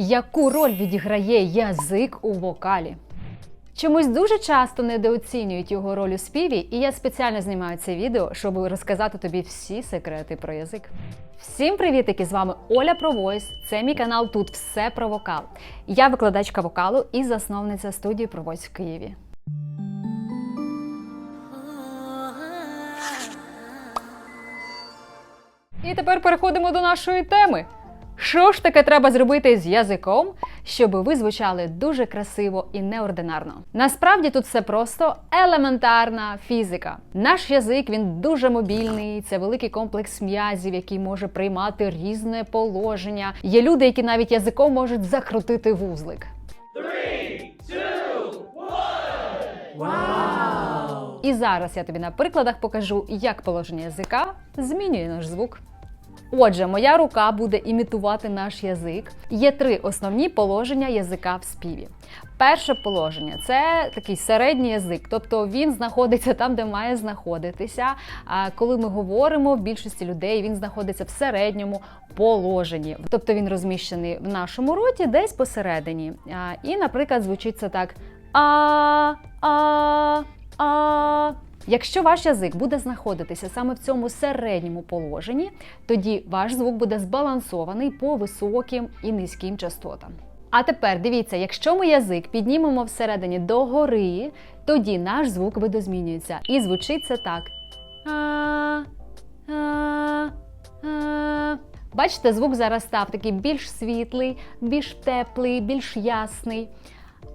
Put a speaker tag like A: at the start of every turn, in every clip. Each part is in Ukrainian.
A: Яку роль відіграє язик у вокалі? Чомусь дуже часто недооцінюють його роль у співі, і я спеціально знімаю це відео, щоб розказати тобі всі секрети про язик. Всім привітики! З вами Оля Про Voice. Це мій канал Тут все про вокал. Я викладачка вокалу і засновниця студії Про Voice в Києві. І тепер переходимо до нашої теми. Що ж таке треба зробити з язиком, щоб ви звучали дуже красиво і неординарно? Насправді тут все просто елементарна фізика. Наш язик він дуже мобільний, це великий комплекс м'язів, який може приймати різне положення. Є люди, які навіть язиком можуть закрутити вузлик. І зараз я тобі на прикладах покажу, як положення язика змінює наш звук. Отже, моя рука буде імітувати наш язик. Є три основні положення язика в співі. Перше положення це такий середній язик, тобто він знаходиться там, де має знаходитися. А коли ми говоримо, в більшості людей він знаходиться в середньому положенні, тобто він розміщений в нашому роті десь посередині. І, наприклад, звучить це так: а, а, а. Якщо ваш язик буде знаходитися саме в цьому середньому положенні, тоді ваш звук буде збалансований по високим і низьким частотам. А тепер дивіться, якщо ми язик піднімемо всередині догори, тоді наш звук видозмінюється. І звучить це так. Бачите, звук зараз став такий більш світлий, більш теплий, більш ясний.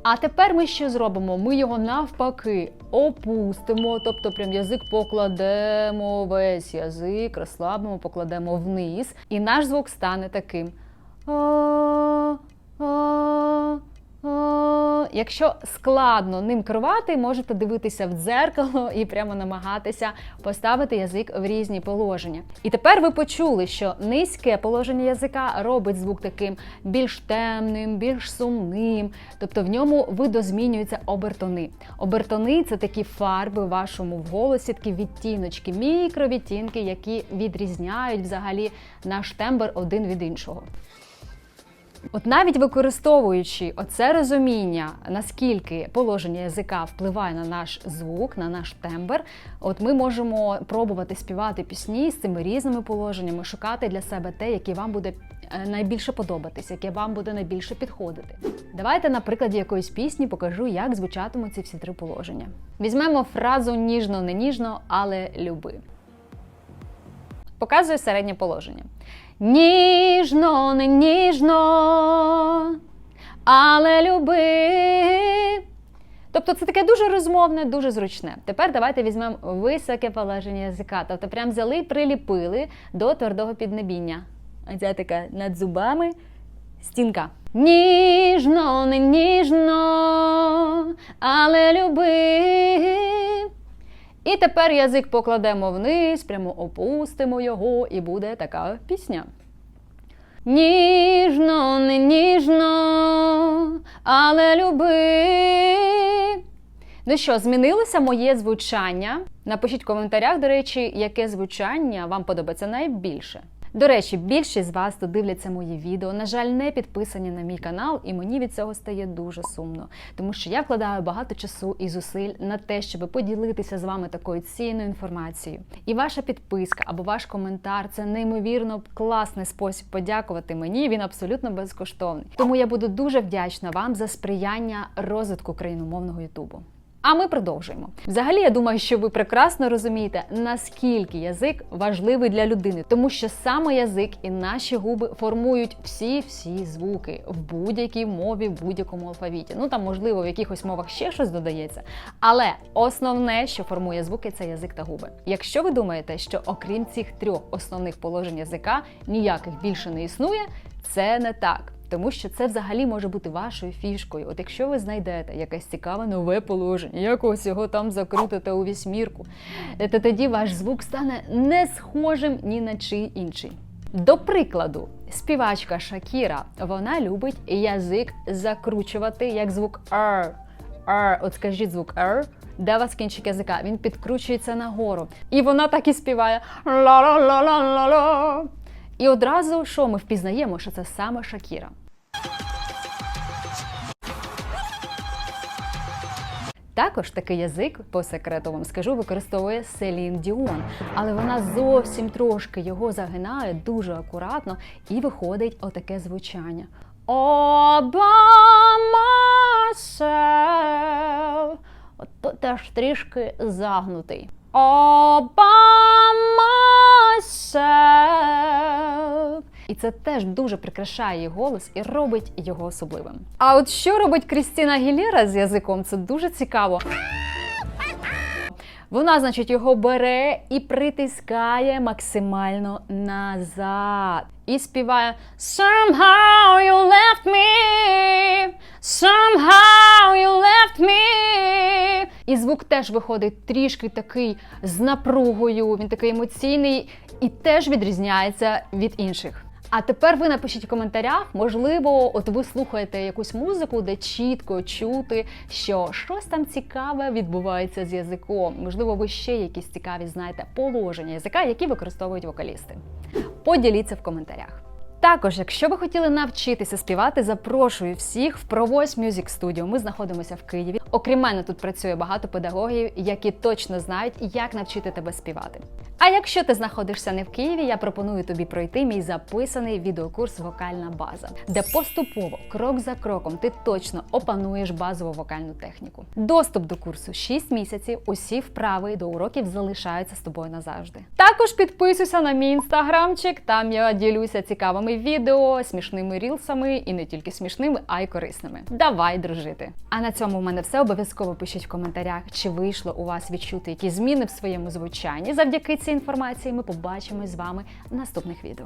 A: А тепер ми що зробимо? Ми його навпаки опустимо, тобто прям язик покладемо, весь язик розслабимо, покладемо вниз, і наш звук стане таким. А. Якщо складно ним керувати, можете дивитися в дзеркало і прямо намагатися поставити язик в різні положення. І тепер ви почули, що низьке положення язика робить звук таким більш темним, більш сумним, тобто в ньому видозмінюються обертони. Обертони це такі фарби в вашому голосі, такі відтіночки, мікровідтінки, які відрізняють взагалі наш тембр один від іншого. От навіть використовуючи оце розуміння, наскільки положення язика впливає на наш звук, на наш тембр, от ми можемо пробувати співати пісні з цими різними положеннями, шукати для себе те, яке вам буде е, найбільше подобатись, яке вам буде найбільше підходити. Давайте на прикладі якоїсь пісні покажу, як звучатимуть ці всі три положення. Візьмемо фразу ніжно, не ніжно, але люби. Показую середнє положення. Ніжно, не ніжно, але люби. Тобто це таке дуже розмовне, дуже зручне. Тепер давайте візьмемо високе положення язика. Тобто прям взяли і приліпили до твердого піднебіння. Оця така над зубами стінка. Ніжно, не ніжно, але люби. І тепер язик покладемо вниз, прямо опустимо його, і буде така пісня. Ніжно, не ніжно, але люби. Ну що, змінилося моє звучання? Напишіть в коментарях, до речі, яке звучання вам подобається найбільше. До речі, більшість з вас, хто дивляться мої відео, на жаль, не підписані на мій канал, і мені від цього стає дуже сумно, тому що я вкладаю багато часу і зусиль на те, щоб поділитися з вами такою цінною інформацією. І ваша підписка або ваш коментар це неймовірно класний спосіб подякувати мені. Він абсолютно безкоштовний. Тому я буду дуже вдячна вам за сприяння розвитку україномовного Ютубу. А ми продовжуємо. Взагалі, я думаю, що ви прекрасно розумієте, наскільки язик важливий для людини, тому що саме язик і наші губи формують всі-всі звуки в будь-якій мові, в будь-якому алфавіті. Ну там, можливо, в якихось мовах ще щось додається. Але основне, що формує звуки, це язик та губи. Якщо ви думаєте, що окрім цих трьох основних положень язика ніяких більше не існує, це не так. Тому що це взагалі може бути вашою фішкою. От якщо ви знайдете якесь цікаве нове положення, якогось його там закрутите у вісьмірку, то тоді ваш звук стане не схожим ні на чий інший. До прикладу, співачка Шакіра вона любить язик закручувати як звук «р». «р». От скажіть звук «р», де у вас кінчик язика? Він підкручується нагору. І вона так і співає ла-ла-ла-ла-ла-ла. І одразу що ми впізнаємо, що це саме Шакіра. Також такий язик, по секрету вам скажу, використовує Селін Діон, але вона зовсім трошки його загинає дуже акуратно і виходить отаке звучання. Myself. От теж трішки загнутий. Myself. І це теж дуже прикрашає її голос і робить його особливим. А от що робить Крістіна Гілєра з язиком, це дуже цікаво. Вона, значить, його бере і притискає максимально назад. І співає Somehow you left me, somehow you left me. І звук теж виходить трішки такий з напругою, він такий емоційний і теж відрізняється від інших. А тепер ви напишіть в коментарях, можливо, от ви слухаєте якусь музику, де чітко чути, що щось там цікаве відбувається з язиком. Можливо, ви ще якісь цікаві знаєте положення язика, які використовують вокалісти. Поділіться в коментарях. Також, якщо ви хотіли навчитися співати, запрошую всіх в Провось Music Studio. Ми знаходимося в Києві. Окрім мене, тут працює багато педагогів, які точно знають, як навчити тебе співати. А якщо ти знаходишся не в Києві, я пропоную тобі пройти мій записаний відеокурс Вокальна база, де поступово, крок за кроком, ти точно опануєш базову вокальну техніку. Доступ до курсу 6 місяців. Усі вправи до уроків залишаються з тобою назавжди. Також підписуйся на мій інстаграмчик. Там я ділюся цікавими відео, смішними рілсами і не тільки смішними, а й корисними. Давай дружити! А на цьому в мене все. Обов'язково пишіть в коментарях, чи вийшло у вас відчути якісь зміни в своєму звучанні. Завдяки цій інформації ми побачимось з вами в наступних відео.